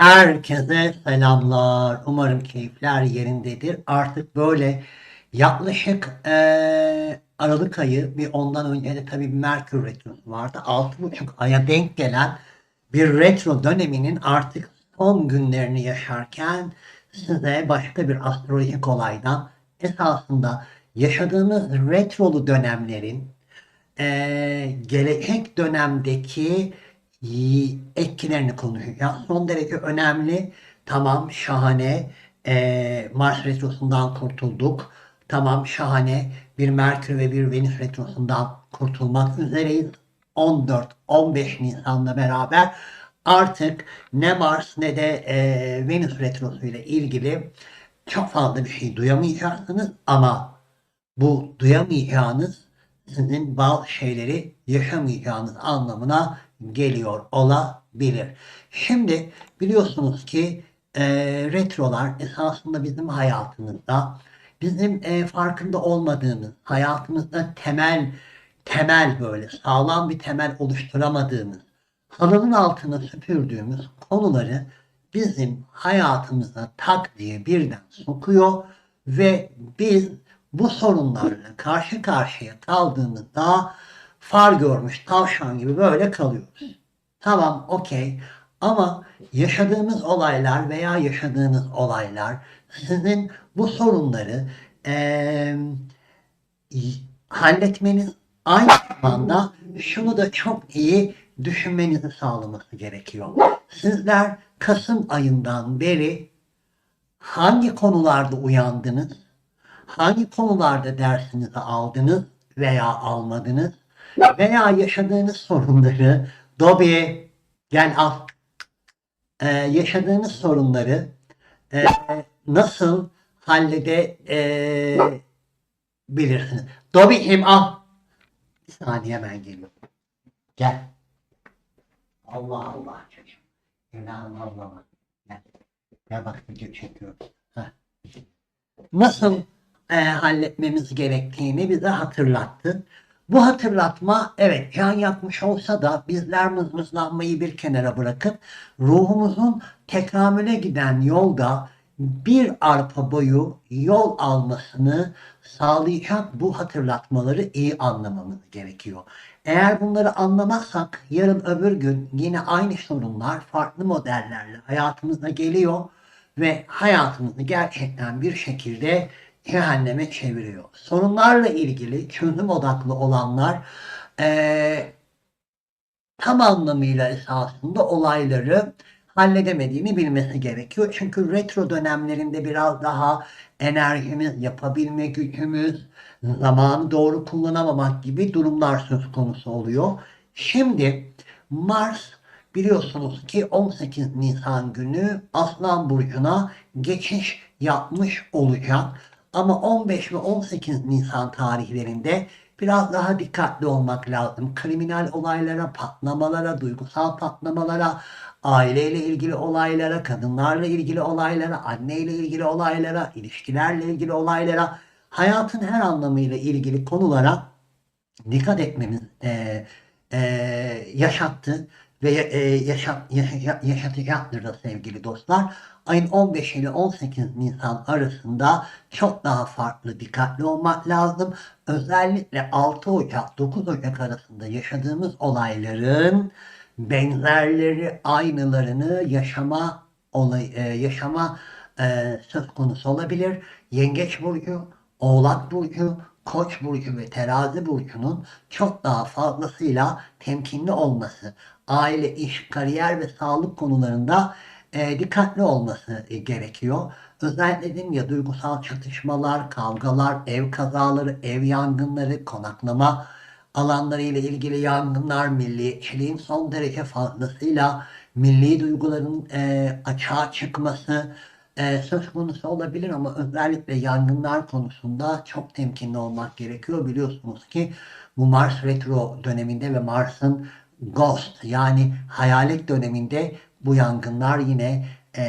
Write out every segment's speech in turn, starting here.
Herkese selamlar. Umarım keyifler yerindedir. Artık böyle yaklaşık eee, Aralık ayı bir ondan önce de tabii Merkür Retrosu vardı. 6,5 aya denk gelen bir retro döneminin artık son günlerini yaşarken size başka bir astrolojik olaydan esasında yaşadığımız retrolu dönemlerin eee, gelecek dönemdeki etkilerini konuşacağız. Son derece önemli. Tamam şahane. Eee, Mars retrosundan kurtulduk. Tamam şahane. Bir Merkür ve bir Venüs retrosundan kurtulmak üzereyiz. 14-15 Nisan'la beraber artık ne Mars ne de eee, Venüs retrosu ile ilgili çok fazla bir şey duyamayacaksınız ama bu duyamayacağınız sizin bazı şeyleri yaşamayacağınız anlamına geliyor olabilir. Şimdi biliyorsunuz ki e, retrolar esasında bizim hayatımızda bizim e, farkında olmadığımız hayatımızda temel temel böyle sağlam bir temel oluşturamadığımız halının altına süpürdüğümüz konuları bizim hayatımıza tak diye birden sokuyor ve biz bu sorunlarla karşı karşıya kaldığımızda far görmüş tavşan gibi böyle kalıyoruz. Tamam, okey. Ama yaşadığımız olaylar veya yaşadığınız olaylar sizin bu sorunları y- halletmeniz aynı zamanda şunu da çok iyi düşünmenizi sağlaması gerekiyor. Sizler Kasım ayından beri hangi konularda uyandınız? Hangi konularda dersinizi aldınız veya almadınız? Veya yaşadığınız sorunları Dobi gel al. Ee, yaşadığınız sorunları e, nasıl halledebilirsiniz? bilirsiniz? Dobi'cim al. Bir saniye hemen geliyorum. Gel. Allah Allah çocuğum. Günahım Allah'ım. Gel. Gel bak video çekiyorum. Heh. Nasıl e, halletmemiz gerektiğini bize hatırlattı. Bu hatırlatma evet can yakmış olsa da bizler mızmızlanmayı bir kenara bırakıp ruhumuzun tekamüle giden yolda bir arpa boyu yol almasını sağlayacak bu hatırlatmaları iyi anlamamız gerekiyor. Eğer bunları anlamazsak yarın öbür gün yine aynı sorunlar farklı modellerle hayatımıza geliyor ve hayatımızı gerçekten bir şekilde cehenneme çeviriyor. Sorunlarla ilgili çözüm odaklı olanlar eee, tam anlamıyla esasında olayları halledemediğini bilmesi gerekiyor. Çünkü retro dönemlerinde biraz daha enerjimiz, yapabilme gücümüz, zamanı doğru kullanamamak gibi durumlar söz konusu oluyor. Şimdi Mars biliyorsunuz ki 18 Nisan günü Aslan Burcu'na geçiş yapmış olacak. Ama 15 ve 18 Nisan tarihlerinde biraz daha dikkatli olmak lazım. Kriminal olaylara, patlamalara, duygusal patlamalara, aileyle ilgili olaylara, kadınlarla ilgili olaylara, anneyle ilgili olaylara, ilişkilerle ilgili olaylara, hayatın her anlamıyla ilgili konulara dikkat etmemiz e, e, yaşattı ve e, yaşat, yaşa- yaşatacaktır da sevgili dostlar. Ayın 15 ile 18 Nisan arasında çok daha farklı dikkatli olmak lazım. Özellikle 6 Ocak 9 Ocak arasında yaşadığımız olayların benzerleri, aynılarını yaşama olay, e, yaşama e, söz konusu olabilir. Yengeç burcu, Oğlak burcu, Koç burcu ve Terazi burcunun çok daha fazlasıyla temkinli olması, aile, iş, kariyer ve sağlık konularında e, dikkatli olması e, gerekiyor. Özellikle dedim ya duygusal çatışmalar, kavgalar, ev kazaları, ev yangınları, konaklama alanları ile ilgili yangınlar, milliyetçiliğin son derece fazlasıyla milli duyguların e, açığa çıkması e, söz konusu olabilir ama özellikle yangınlar konusunda çok temkinli olmak gerekiyor. Biliyorsunuz ki bu Mars retro döneminde ve Mars'ın ghost yani hayalet döneminde bu yangınlar yine e,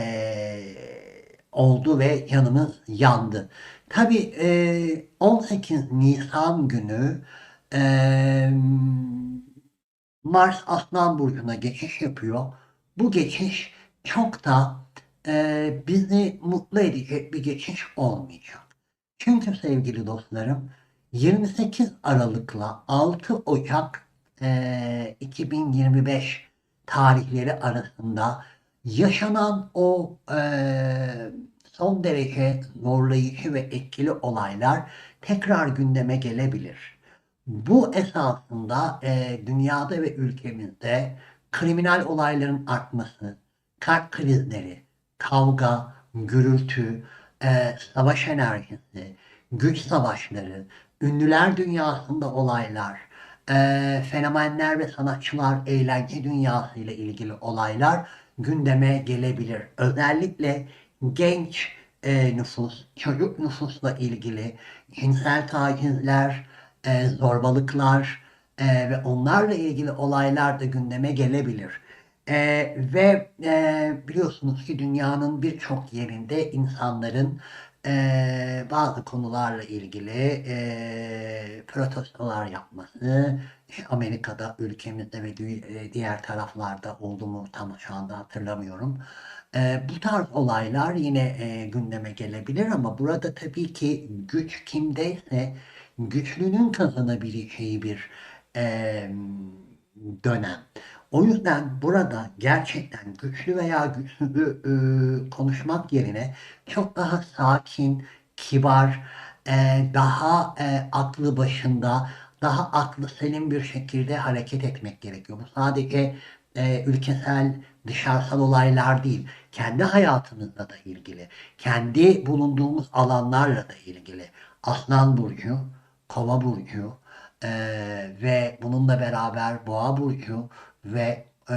oldu ve canımız yandı. Tabii e, 18 Nisan günü e, Mars Aslan Burcu'na geçiş yapıyor. Bu geçiş çok da e, bizi mutlu edecek bir geçiş olmayacak. Çünkü sevgili dostlarım 28 Aralık'la 6 Ocak e, 2025 tarihleri arasında yaşanan o e, son derece zorlayıcı ve etkili olaylar tekrar gündeme gelebilir. Bu esasında e, dünyada ve ülkemizde kriminal olayların artması, kalp krizleri, kavga, gürültü, e, savaş enerjisi, güç savaşları, ünlüler dünyasında olaylar, e, fenomenler ve sanatçılar, eğlence dünyası ile ilgili olaylar gündeme gelebilir. Özellikle genç e, nüfus, çocuk nüfusla ilgili cinsel tacizler, e, zorbalıklar e, ve onlarla ilgili olaylar da gündeme gelebilir. E, ve e, biliyorsunuz ki dünyanın birçok yerinde insanların e, bazı konularla ilgili e, protestolar yapması, Amerika'da, ülkemizde ve diğer taraflarda oldu mu tam şu anda hatırlamıyorum. E, bu tarz olaylar yine e, gündeme gelebilir ama burada tabii ki güç kimdeyse güçlünün kazanabileceği bir e, dönem. O yüzden burada gerçekten güçlü veya güçsüzü e, konuşmak yerine çok daha sakin, kibar, e, daha e, aklı başında, daha aklı selim bir şekilde hareket etmek gerekiyor. Bu sadece e, ülkesel, dışarısal olaylar değil, kendi hayatımızla da ilgili, kendi bulunduğumuz alanlarla da ilgili. Aslan Burcu, Kova Burcu e, ve bununla beraber Boğa Burcu ve e,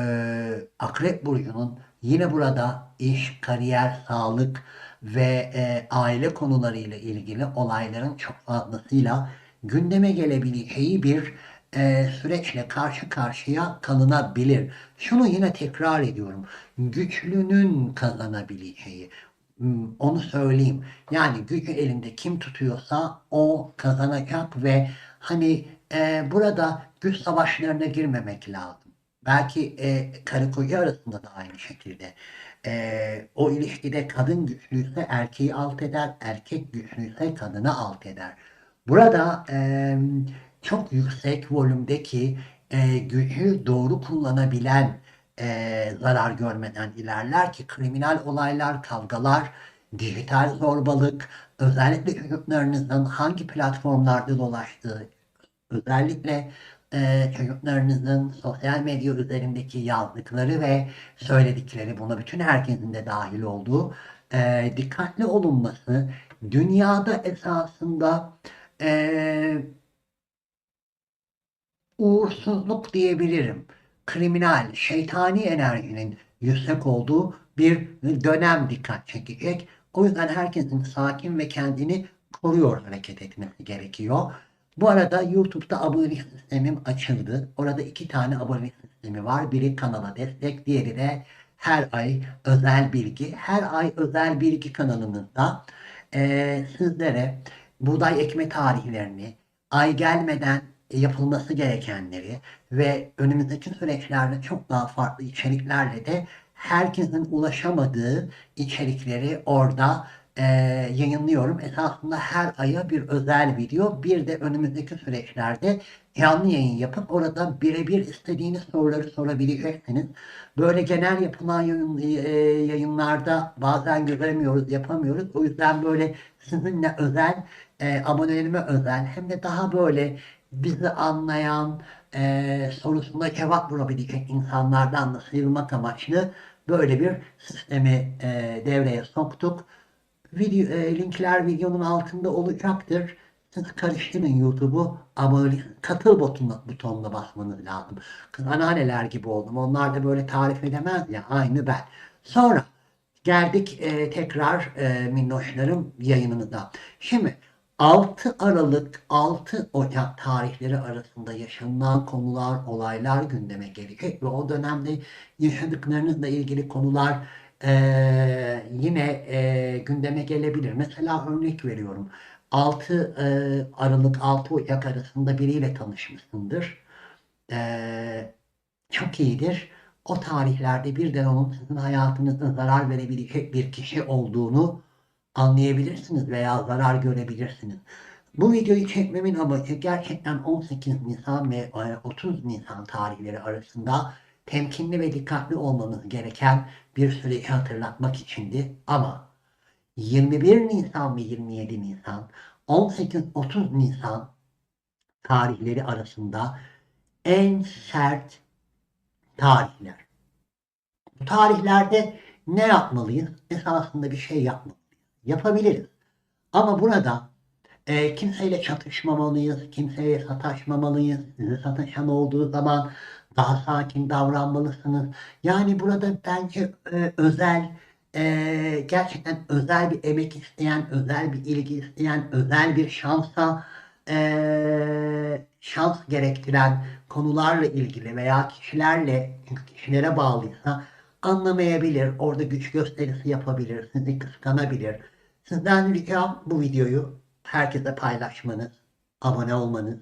Akrep Burcu'nun yine burada iş, kariyer, sağlık ve e, aile konularıyla ilgili olayların çok fazlasıyla gündeme gelebileceği bir e, süreçle karşı karşıya kalınabilir. Şunu yine tekrar ediyorum. Güçlünün kazanabileceği. Onu söyleyeyim. Yani gücü elinde kim tutuyorsa o kazanacak ve hani e, burada güç savaşlarına girmemek lazım. Belki e, karı koca arasında da aynı şekilde. E, o ilişkide kadın güçlüyse erkeği alt eder, erkek güçlüyse kadını alt eder. Burada e, çok yüksek volümdeki e, gücü doğru kullanabilen e, zarar görmeden ilerler ki kriminal olaylar, kavgalar, dijital zorbalık, özellikle çocuklarınızın hangi platformlarda dolaştığı, özellikle e, çocuklarınızın sosyal medya üzerindeki yazdıkları ve söyledikleri, buna bütün herkesin de dahil olduğu e, dikkatli olunması, dünyada esasında e, uğursuzluk diyebilirim. Kriminal, şeytani enerjinin yüksek olduğu bir dönem dikkat çekecek. O yüzden herkesin sakin ve kendini koruyor hareket etmesi gerekiyor. Bu arada YouTube'da abonelik sistemim açıldı. Orada iki tane abonelik sistemi var. Biri kanala destek, diğeri de her ay özel bilgi. Her ay özel bilgi kanalımızda eee, sizlere buğday ekme tarihlerini, ay gelmeden yapılması gerekenleri ve önümüzdeki süreçlerde çok daha farklı içeriklerle de herkesin ulaşamadığı içerikleri orada e, yayınlıyorum. Esasında her aya bir özel video, bir de önümüzdeki süreçlerde canlı yayın yapıp orada birebir istediğiniz soruları sorabilirsiniz. Böyle genel yapılan yayın, e, yayınlarda bazen göremiyoruz, yapamıyoruz. O yüzden böyle sizinle özel, e, abonelerime özel hem de daha böyle bizi anlayan, e, sorusuna cevap bulabilecek insanlardan da sıyrılmak amaçlı böyle bir sistemi e, devreye soktuk. Video, e, linkler videonun altında olacaktır. Siz karıştırın YouTube'u abone katıl butonuna, butonuna basmanız lazım. Anneanneler gibi oldum. Onlar da böyle tarif edemez ya. Aynı ben. Sonra geldik e, tekrar e, minnoşlarım yayınımıza. Şimdi 6 Aralık 6 Ocak tarihleri arasında yaşanılan konular, olaylar gündeme gelecek ve o dönemde yaşadıklarınızla ilgili konular eee, yine eee, gündeme gelebilir. Mesela örnek veriyorum. 6 eee, Aralık 6 Ocak arasında biriyle tanışmışsındır. Eee, çok iyidir. o tarihlerde birden onun sizin hayatınıza zarar verebilecek bir kişi olduğunu anlayabilirsiniz veya zarar görebilirsiniz. Bu videoyu çekmemin amacı gerçekten 18 Nisan ve e, 30 Nisan tarihleri arasında temkinli ve dikkatli olmamız gereken bir süreci hatırlatmak içindi. Ama 21 Nisan ve 27 Nisan, 18-30 Nisan tarihleri arasında en sert tarihler. Bu tarihlerde ne yapmalıyız? Esasında bir şey yapmalıyız. Yapabiliriz. Ama burada e, kimseyle çatışmamalıyız, kimseye sataşmamalıyız. Sataşan olduğu zaman daha sakin davranmalısınız. Yani burada bence e, özel, e, gerçekten özel bir emek isteyen, özel bir ilgi isteyen, özel bir şansa e, şans gerektiren konularla ilgili veya kişilerle, kişilere bağlıysa anlamayabilir, orada güç gösterisi yapabilir, sizi kıskanabilir. Sizden ricam bu videoyu herkese paylaşmanız, abone olmanız,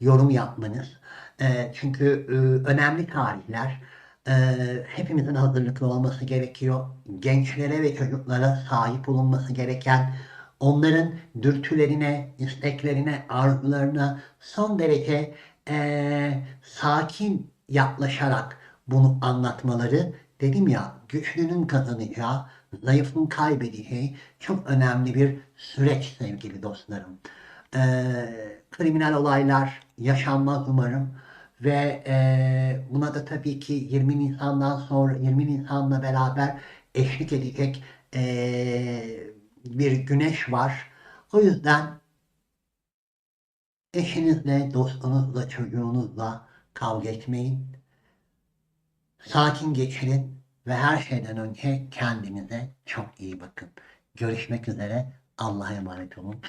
yorum yapmanız. Ee, çünkü e, önemli tarihler. Ee, hepimizin hazırlıklı olması gerekiyor. Gençlere ve çocuklara sahip olunması gereken, onların dürtülerine, isteklerine, arzularına son derece e, sakin yaklaşarak bunu anlatmaları dedim ya güçlünün kazanacağı, zayıfın kaybedeceği çok önemli bir süreç sevgili dostlarım. Ee, kriminal olaylar yaşanmaz umarım ve e, buna da tabii ki 20 Nisan'dan sonra 20 Nisan'la beraber eşlik edecek e, bir güneş var. O yüzden eşinizle, dostunuzla, çocuğunuzla kavga etmeyin. Sakin geçirin ve her şeyden önce kendinize çok iyi bakın. Görüşmek üzere. Allah'a emanet olun.